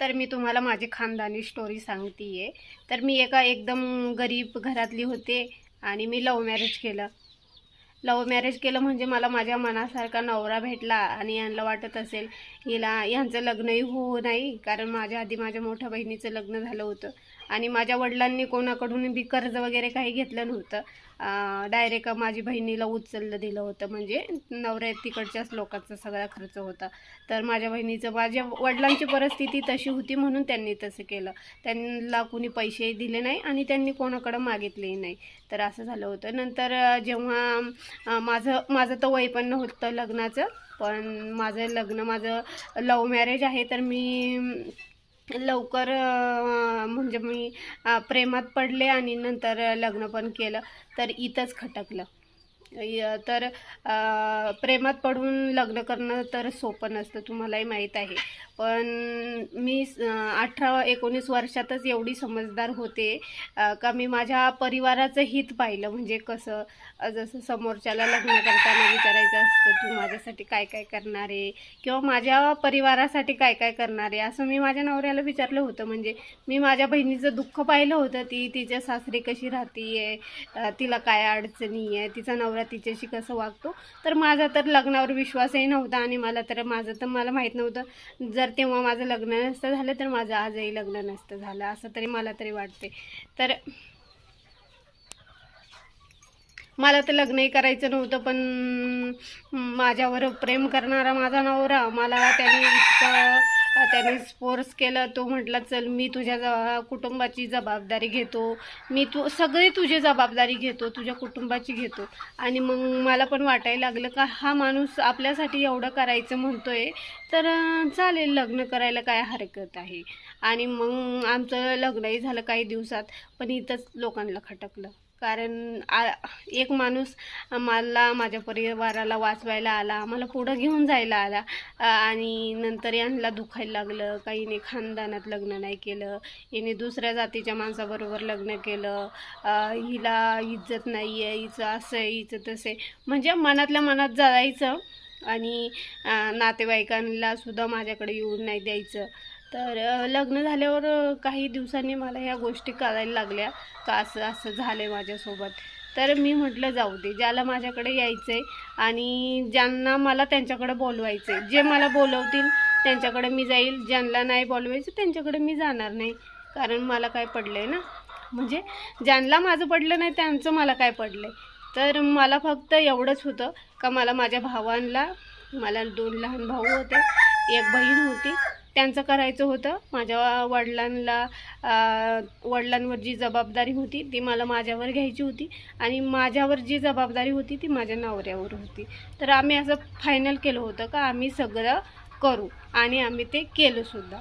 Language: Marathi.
तर मी तुम्हाला माझी खानदानी स्टोरी सांगते आहे तर मी एका एकदम गरीब घरातली होते आणि मी लव मॅरेज केलं. लव्ह मॅरेज केलं म्हणजे मला माझ्या मनासारखा नवरा भेटला आणि यांना वाटत असेल हिला यांचं लग्नही होऊ नाही कारण माझ्या आधी माझ्या मोठ्या बहिणीचं लग्न झालं होतं. आणि माझ्या वडिलांनी कोणाकडून बी कर्ज वगैरे काही घेतलं नव्हतं. डायरेक्ट माझी बहिणीला उचललं दिलं होतं. म्हणजे नवऱ्या तिकडच्याच लोकांचा सगळा खर्च होता. तर माझ्या बहिणीचं माझ्या वडिलांची परिस्थिती तशी होती म्हणून त्यांनी तसं केलं. त्यांना कुणी पैसेही दिले नाही आणि त्यांनी कोणाकडं मागितलेही नाही. तर असं झालं होतं. नंतर जेव्हा माझं माझं तर वय पण नव्हतं लग्नाचं. पण माझं लग्न माझं लव्ह मॅरेज आहे. तर मी लवकर म्हणजे मी प्रेमात पडले आणि नंतर लग्न पण केलं. तर इथंच खटकलं. तर प्रेमात पडून लग्न करणं तर सोपं नसतं तुम्हालाही माहीत आहे. पण मी अठरा एकोणीस वर्षातच एवढी समजदार होते का मी माझ्या परिवाराचं हित पाहिलं. म्हणजे कसं जसं समोरच्याला लग्न करताना विचारायचं असतं तू माझ्यासाठी काय काय करणार आहे? किंवा माझ्या परिवारासाठी काय काय करणार आहे? असं मी माझ्या नवऱ्याला विचारलं होतं. म्हणजे मी माझ्या बहिणीचं दुःख पाहिलं होतं ती तिच्या सासरी कशी राहते आहे तिला काय अडचणी आहे? तिचा नवरा तिच्याशी कसं वागतो. तर माझा तर लग्नावर विश्वासही नव्हता आणि मला तर माझं तर मला माहीत नव्हतं. जर तेव्हा माझं लग्न नसतं झालं तर माझं आजही लग्न नसतं झालं असं तरी मला तरी वाटते तर मला तर लग्नही करायचं नव्हतं पण माझ्यावर प्रेम करणारा माझा नवरा मला त्याने इतकं त्याने फोर्स केला तो म्हटला चल मी तुझ्या जवा कुटुंबाची जबाबदारी घेतो. मी तू सगळी तुझी जबाबदारी घेतो तुझ्या कुटुंबाची घेतो. आणि मग मला पण वाटायला लागलं का हा माणूस आपल्यासाठी एवढं करायचं म्हणतोय तर चालेल लग्न करायला काय हरकत आहे. आणि मग आमचं लग्नही झालं काही दिवसात पण इथंच लोकांना खटकलं. कारण आ- एक माणूस मला माझ्या परिवाराला वाचवायला आला मला पुढं घेऊन जायला आला आणि नंतर यांना दुखायला लागलं काहीने खानदानात लग्न नाही केलं याने दुसऱ्या जातीच्या माणसाबरोबर लग्न केलं हिला इज्जत नाही आहे हिचं असं आहे हिचं तसं. आहे म्हणजे मनातल्या मनात जायचं आणि नातेवाईकांना सुद्धा माझ्याकडे येऊन नाही द्यायचं. तर लग्न झाल्यावर काही दिवसांनी मला ह्या गोष्टी करायला लागल्या. का असं असं झालं आहे माझ्यासोबत. तर मी म्हटलं जाऊ दे ज्याला माझ्याकडे यायचं आहे आणि ज्यांना मला त्यांच्याकडे बोलवायचं आहे जे मला बोलवतील त्यांच्याकडे मी जाईल. ज्यांना नाही बोलवायचं त्यांच्याकडे मी जाणार नाही. कारण मला काय पडलं आहे ना? म्हणजे ज्यांना माझं पडलं नाही त्यांचं मला काय पडलं आहे तर मला फक्त एवढंच होतं का मला माझ्या भावांना मला दोन लहान भाऊ होते एक बहीण होती. त्यांचं करायचं होतं. माझ्या वडिलांना वडिलांवर जी जबाबदारी होती ती मला माझ्यावर घ्यायची होती आणि माझ्यावर जी जबाबदारी होती ती माझ्या नवऱ्यावर होती. तर आम्ही असं फायनल केलं होतं का आम्ही सगळं करू आणि आम्ही ते केलंसुद्धा